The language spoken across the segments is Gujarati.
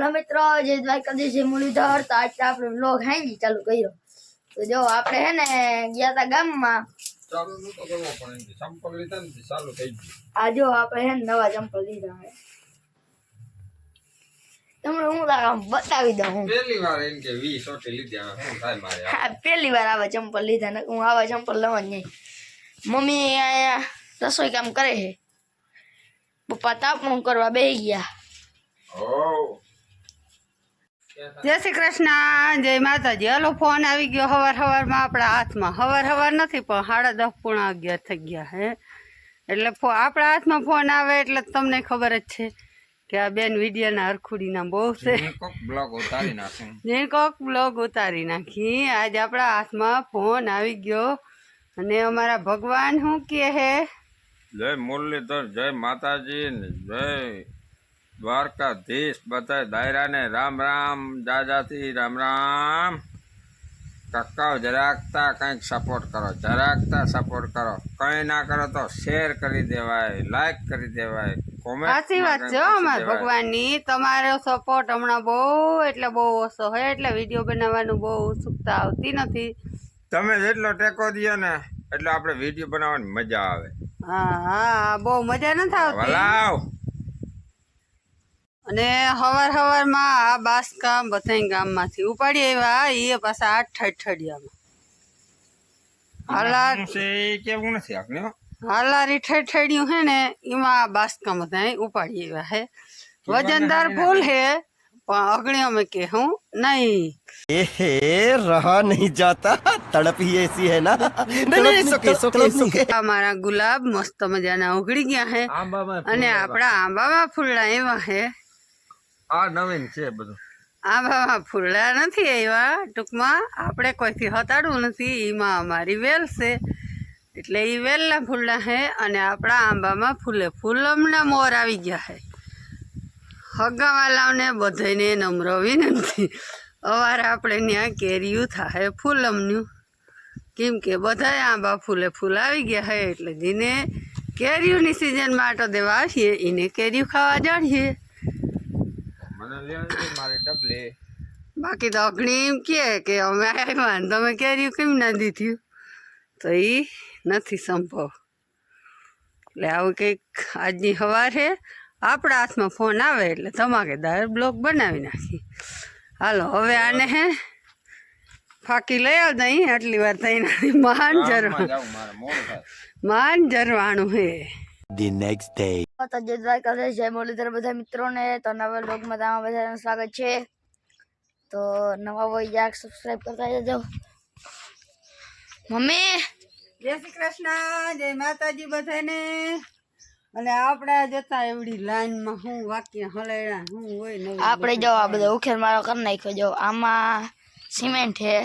હલો મિત્રો જે દ્વારકાધીશ મુરલીધર. તો આજે આપણે વ્લોગ હાંજી ચાલુ કર્યો. તો જો આપણે હે ને ગયા તા ગામમાં. ચાલુ નતો કરવો પણ એમ લીધા ને ચાલુ થઈ ગયું. આ જો આપણે હે ને નવા ચંપલ લીધા હે. તમને હું લાગે આમ બતાવી દઉં હું. પહેલી વાર એમ કે વીસ સોટી લીધી હવે થાય મારે? હા પહેલી વાર આવા ચંપલ લીધા ને હું આવા ચંપલ લેવા નહીં. મમ્મી અહીંયા રસોઈ કામ કરે છે. પપ્પા તાપણું કરવા બેસી ગયા. હોવ. જય શ્રી કૃષ્ણ જય માતાજી. હલો ફોન આવી ગયો હવાર હવારમાં આપણા હાથમાં. હવાર હવાર નથી પણ સાડા દસ પૂણા અગિયાર થઈ ગયા હે. એટલે ફો આપણા હાથમાં ફોન આવે એટલે તમને ખબર જ છે કે આ બેન વિડિયાના હરખુડીના બહુ છે. હું કોક બ્લોગ ઉતારી જે કોક બ્લોગ ઉતારી નાખી. આજ આપણા હાથમાં ફોન આવી ગયો. અને અમારા ભગવાન શું કહે હે? જય મુરલીધર જય માતાજી જય દ્વારકાધીશ બધા દાયરાને રામ રામ દાદાથી રામ રામ. કાકાઓ જરાકતા કંઈક સપોર્ટ કરો જરાકતા સપોર્ટ કરો. કંઈ ના કરો તો શેર કરી દેવાય લાઈક કરી દેવાય સાચી વાત છે અમારા ભગવાનની. તમારો સપોર્ટ હમણાં બહુ એટલે બહુ ઓછો હોય એટલે વીડિયો બનાવવાનું બહુ ઉત્સુકતા આવતી નથી. તમે જેટલો ટેકો દો ને એટલે આપણે વીડિયો બનાવવાની મજા આવે. હા હા બહુ મજા નથી આવતી. અને હવાર હવારમાં આ બાસકા બધા ગામમાંથી ઉપાડી આવ્યા એ પાછા આઠ ઠઠડિયામાં હાલા શું છે એ કેવું નથી આપણે હો. હાલારી ઠઠડિયું હે ને એમાં આ બાસકા બધા ઉપાડી આવ્યા હે વજનદાર ફૂલ હે પણ અગણી અમે કે હું નહીં एहे रहा नहीं जाता तड़प ही ऐसी है ना नहीं नहीं सुके सुके सुके આ મારા ગુલાબ મસ્ત મજાના ઉગડી ગયા હે અને આપણા આંબામાં ફૂલડા એવા હે આ નવીન છે બધું. આંબામાં ફૂલડા નથી આવ્યા ટૂંકમાં. આપણે કોઈથી હતાડવું નથી. એમાં અમારી વેલ છે. એટલે એ વેલના ફૂલડા છે અને આપણા આંબામાં ફૂલે ફૂલમના મોર આવી ગયા છે હગાવાલાઓને બધાને નમ્ર વિનંતી. અવારે આપણે ત્યાં કેરીયું થાય ફૂલમનું. કેમ કે બધાય આંબા ફૂલે ફૂલ આવી ગયા છે એટલે જેને કેરીઓની સિઝનમાં આટો દેવા આવીએ, એને કેરીયું ખાવા જાડીએ મને લેવાની છે મારી ડબલી બાકી તો અઘણી એમ કહે કે અમે આવ્યા ને તમે કેરીયું કેમ ના દીધું? તો એ નથી સંભવ. એટલે આવું કંઈક આજની સવાર છે આપણા હાથમાં ફોન આવે એટલે ધમાકેદાર બ્લોગ બનાવી નાખી હાલો હવે આને હે. ફાકી લઈ આવતા અહીં આટલી વાર થઈને મહાન જરવા મહાન જરવાણું હે. The next day. તો જે દ્વારકાધીશ જય મુરલીધર બધા મિત્રોને. તો નવા વ્લોગમાં તમારા બધાનું સ્વાગત છે. તો નવા હોય યાર સબસ્ક્રાઈબ કરતા જજો મમ્મી! જય શ્રી કૃષ્ણ જય માતાજી બધાને. અને આપણે જતા એવડી લાઈનમાં હું વાક્ય હલેડા હું હોય આપણે જો આ બધો ઉખેર મારો કરી નાખ્યો. જો આમાં સિમેન્ટ હે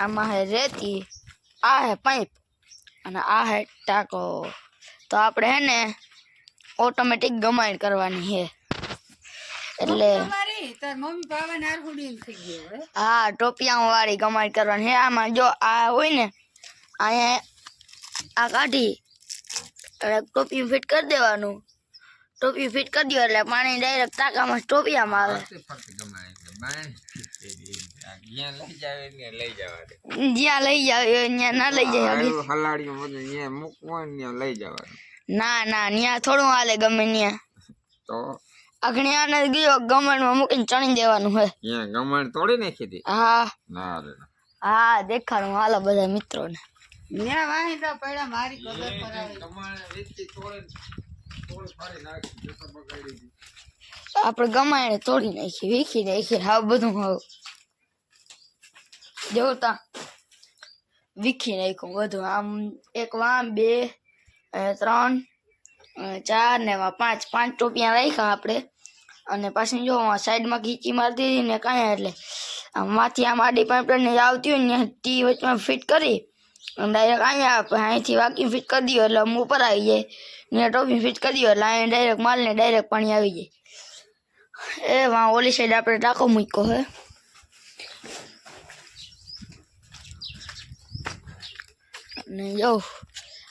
આમાં હે રેતી આ હે પાઇપ અને આ હે ટાંકો. તો આપણે હે ને ઓટોમેટિક ગમાઈડ કરવાની છે એટલે હે હા ટોપિયા વાળી ગમાઈડ કરવાની છે આમાં જો આ હોય ને અહીંયા આ કાઢી અને ટોપી ફિટ કરી દેવાનું. ટોપી ફિટ કરી દો એટલે પાણી ડાયરેક્ટ ટાંકામાં ટોપિયામાં આવે. ફરતી ફરતી ગમાય એટલે બાય જ્યાં લઈ જાય ને લઈ જવા દે. જ્યાં લઈ જાવ ત્યાં ના લઈ જાય હવે. આયુ હલાડીઓ બધું જ્યાં મૂકવું હોય ને ત્યાં લઈ જવાનું ના ના ત્યાં થોડું હાલે ગમે ત્યાં. તો? અઘણી આને ગયો ગમણમાં મૂકીને ચણી દેવાનું હોય. ત્યાં ગમણ તોડી નાખી હતી? હા. ના રે ના. હા દેખાડું હાલો બધા મિત્રોને. ન્યા વાહિતા પડ્યા મારી કદર કરાવી ગમણ વીજળી તોડીને તોડી ફાડી નાખી જતો બગાડી દીધી. આપણે ગમાઈને તોડી નાખી વીખી નાખી હાવ બધું હાવ જોતા વીખી નાખ્યું બધું. આમ એક વાં બે ત્રણ ચાર ને પાંચ. પાંચ ટોપિયા રાખ્યા આપણે અને પાછી જો સાઈડમાં ખીચી મારતી હતી ને કાંઈ એટલે આમ માથી આમ આડી પાઇપલાઇન આવતી હોય ને ટી વચમાં ફિટ કરી ડાયરેક્ટ અહીંયા અહીંથી વાકી ફિટ કરી દઈએ એટલે આમ ઉપર આવી જાય. ને ટોપી ફિટ કરી દઈએ એટલે અહીંયા ડાયરેક્ટ માલને ડાયરેક્ટ પાણી આવી જાય. એ વાં ઓલી સાઈડ આપણે ટાંકો મૂક્યો હે. અને જો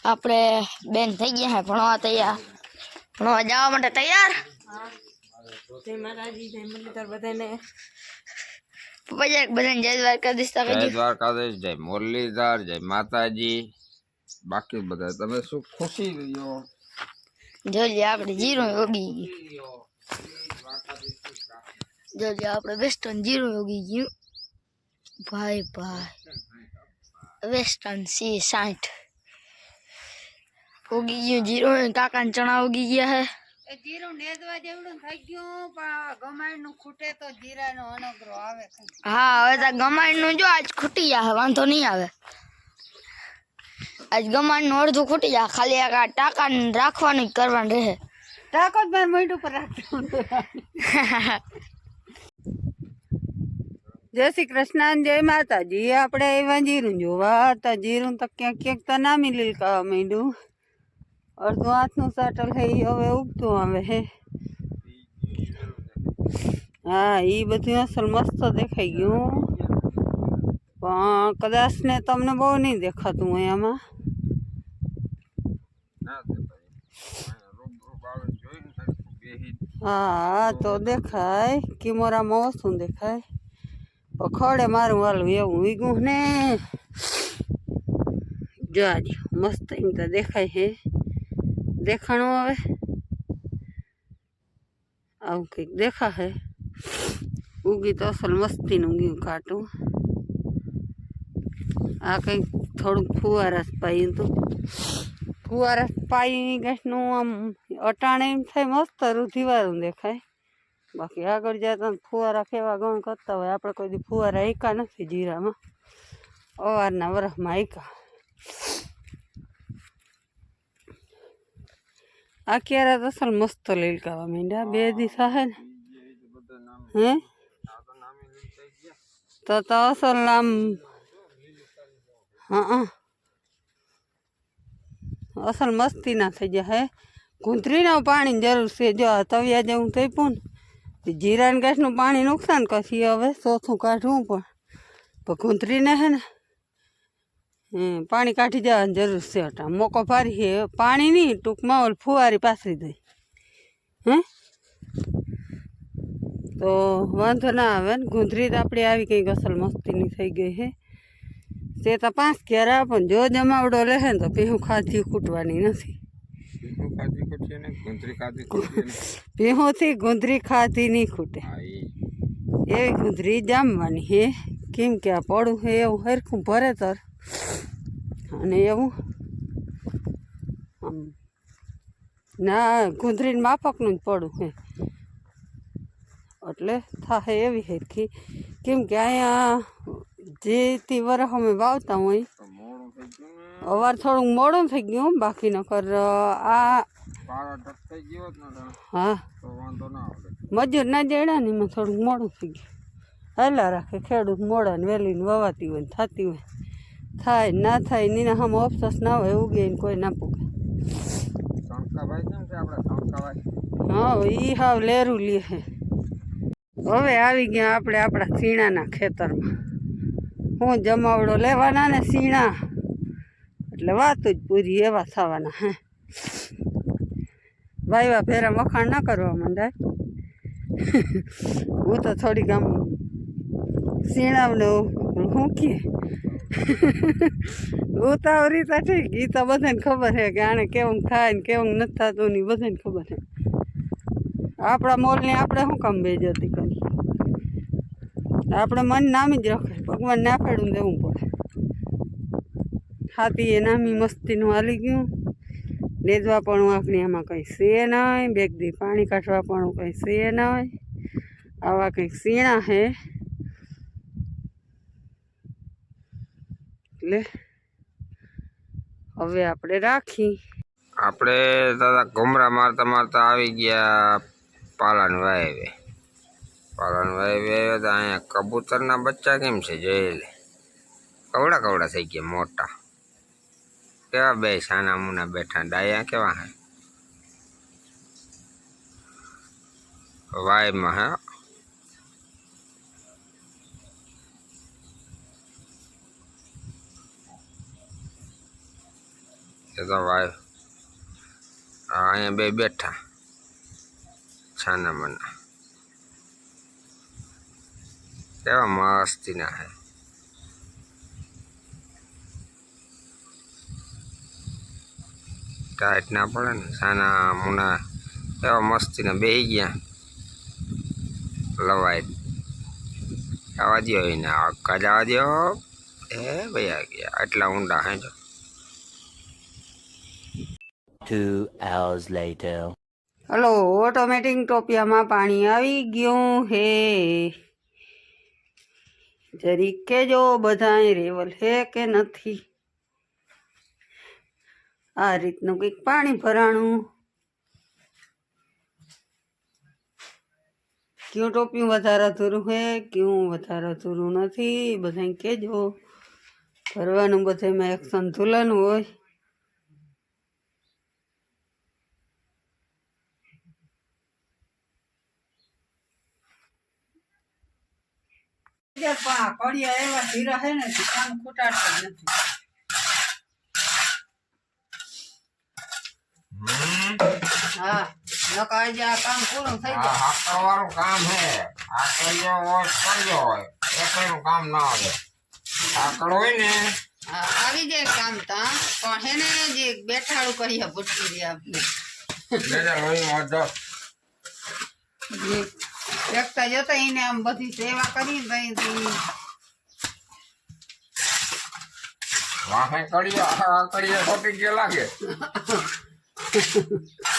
આપણે બેન થઈ ગયા હે ભણવા તૈયાર. ભણવા જવા માટે તૈયાર? જય માતાજી જય મુરલીધર બધાને પપ્પા જરાક બધાને જય દ્વારકાધીશ તા જય કહેજો દ્વારકાધીશ જય મુરલીધર જય માતાજી. બાકી બધા તમે શું ખુશી રહ્યો? જોજે આપણે જીરું યોગી ગયું. જોજે આપણે વેસ્ટર્ન જીરું યોગી ગયું. ભાઈ ભાઈ. વેસ્ટર્ન સી સાઠ. ઉગી ગયું જીરું કાકા ચણા ઉગી ગયા હે. જીરું નેદવા જેવડું થઈ ગયું પણ ગમાણનું ખૂટે તો જીરાનો અનગરો આવે હા હવે તો ગમાણનું જો આજ ખૂટી જાય વાંધો નહીં આવે. આજ ગમાણનું અડધું ખૂટી જાય ખાલી આ ટાકા રાખવાનું કરવાનું રહે. ટાકો જ માર મોઢું પર રાખતું જય શ્રી કૃષ્ણ અને જય માતાજી. આપણે આવ્યા જીરું જોવા હતા. જીરું તો ક્યાંક ક્યાંક તો નામી લીલકાવા માંડ્યું. અડધું હાથનું સાટલ હે ઈ હવે ઉગતું આવે હે. હા એ બધું અસલ મસ્ત દેખાઈ ગયું. પણ કદાચ ને તમને બહુ નહીં દેખાતું અહીંયામાં ના તે ભાઈ અહીંયા રૂબરૂ આવે જોઈને સરખું બેહી હા તો દેખાય. કિમોરામાં ઓછું દેખાય. પણ ખડે મારું વાલું એવું વીગું ને. જાજો મસ્ત એમ તો દેખાય હે. દેખાણું આવે. આવું કંઈક દેખા હે ઉગી તો અસલ મસ્તીનું ગયું કાટું. આ કંઈક થોડુંક ફુવારસ પાયું હતું. ફુવારસ પાઈ ગેસનું આમ અટાણે એમ થાય, મસ્ત રૂધિવારું દેખાય. બાકી આગળ જતા ફુવારા કેવા ગણ કરતા હોય, આપણે કોઈ દી ફુવારા એકા નથી જીરામાં. અવારના વરસમાં એકા આ ક્યારે તો અસલ મસ્ત લીલકાવા માંડ્યા, બે દિવસ હે ને. હે? તો તો અસલ આમ, હા અસલ મસ્તી ના થઈ જાય હે. કુંતરીના પાણીની જરૂર છે. જો આ તવિયા જેવું થઈ પણ જીરાન ગેસનું પાણી નુકસાન કરશે હવે ચોથું કાઢવું પણ. ભગુંતરીને હે ને પાણી કાઢી જવાની જરૂર છે અટા. મોકો ભારી છે. પાણી નહીં, ટૂંકમાં ઓલ ફુવારી પાથરી દઈ. હે? તો વાંધો ના આવે ને ગુંદરી તો આપણી આવી કંઈક અસલ મસ્તીની થઈ ગઈ છે. તે તો પાંચ ક્યારે પણ જો જમાવડો લે ને, તો પેહું ખાધી ખૂટવાની નથી. ખાધી ગુંદરી ખાધી નહીં ખૂટે. એવી ગુંદરી જામવાની હે. કેમ કે આ પડું હે એવું હરખું ભરે તર. અને એવું આમ ના ગુંદરીને માફકનું જ પડું હે. એટલે થાય એવી હરખી. કેમ કે અહીંયા જે તે વરસ અમે વાવતા હોય અવાર થોડુંક મોડું થઈ ગયું બાકી નકર આ હા. મજૂર ના જડ્યા ને એમાં થોડુંક મોડું થઈ ગયું. હેલા રાખે ખેડૂત મોડા ને વહેલી ને વવાતી હોય ને થતી હોય. થાય ના થાય ને એના સામે અફસોસ ના હોય ઉગે ને કોઈ ના પૂગે. હા એ હાવ લેરું લે હવે આવી ગયા આપણે આપણા સીણાના ખેતરમાં. હું જમાવડો લેવાના ને સીણા? એટલે વાત જ પૂરી એવા થવાના, હે. વાયવા ફેરા વખાણ ના કરવા માંડાય હું તો થોડીક આમ સીણાવને શું કે? ઉતાવળી તો ઠીક એ તો બધાને ખબર છે કે આને કેવું થાય ને કેવું નથી થતું ને બધાને ખબર છે આપણા મોલને આપણે શું કામ બેજતી કરી? આપણે મન નામી જ રખાય ભગવાન ના ફેડું દેવું પડે. હાથી એ નામી મસ્તીનું હાલી ગયું. લેદવા પણ આપણે આમાં કંઈ છે નહીં બેગ દી પાણી કાઢવા પણ કંઈ છે નહીં આવા કંઈક સીણા હે. એટલે હવે આપણે રાખી. આપણે દાદા ઘુમરા મારતા મારતા આવી ગયા પાલન વાયવે. પાલન વાયવે આવ્યા તો અહીંયા કબૂતરના બચ્ચા કેમ છે? જોઈ કવડા કવડા થઈ ગયા મોટા. કેવા બે સાના મુના બેઠા ડાયા કેવા હે? વાયમાં હે? એ તો વાય અહીંયા બે બેઠા. છાના મના. કેવા મસ્તીના હે? ટાઈટ ના પડે ને સાના મુના એવા મસ્તીને બે ગયા. લવાય. આવા દો એને આખા જવા દો એ ભાઈ આ ગયા આટલા ઊંડા હે જો Two hours later. Hello automatic ટોપિયામાં પાણી આવી ગયું હે. જરી કેજો બધા રેવલ હે કે નથી? આ રીતનું કંઈક પાણી ભરાણું. ક્યું ટોપિયું વધારે અધૂરું હે, ક્યું વધારે અધૂરું નથી બધા કેજો ભરવાનું બધામાં એક સંતુલન હોય. કડિયા એવા ધીરા હે ને ખૂટાડતા નથી. હા. નકા આજે આ કામ પૂરું થઈ જાય. હાકરવાળું કામ હે. હાકરિયો હોય કર્યો હોય. એકનું કામ ના આવે હાકડ હોય ને. આવી જાય કામ તા પણ હે જે બેઠાડું કરીએ ભૂટકી આપણે. વધો એકતા જતા એને આમ બધી સેવા કરી દઈ વાહે કડિયો આ કડિયો ખોટી ગયો લાગે.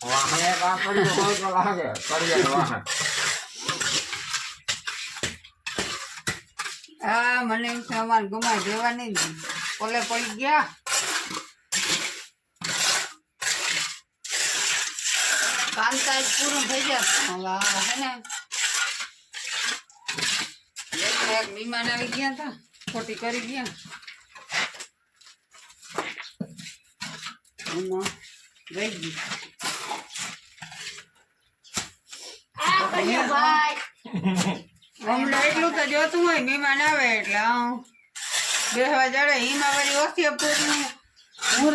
હા, મને એમ છે અમારે ગુમાઈ દેવા નહીં ઓલે પડી ગયા? કામ કાજ પૂરું થઈ જશે હે ને. એક મહેમાન આવી ગયા હતા. ખોટી કરી ગયા. એમાં રહી હમણાં એટલું તો જોતું હોય મહેમાન આવે એટલે બેસવા જડે એમાં વળી ઓછી પૂરું હું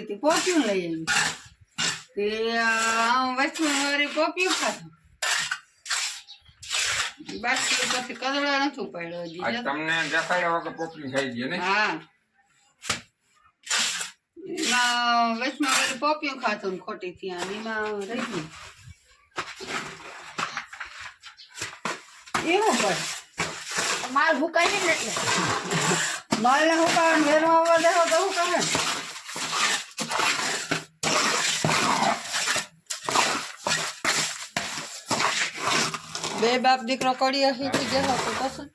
હતી પોપ્યું લઈ આવી તે વસ્તુ વળી પોપ્યું ખાધું બાકી પછી કદડો નથી ઉપાડ્યો હજી તમને દેખાડ્યા વગર પોપલી થઈ ગયો ને? હા. એમાં વચમાં ખાતું પોપ્યું ખોટી ત્યાં એમાં રહી ગયું. એવું પડે માલ હુકાય ને એટલે. માલ ને હુકાવાનું વેરો આવવા દેવો તો હું કહે? બે બાપ દીકરો કડીએ શીખી જશો તો કશું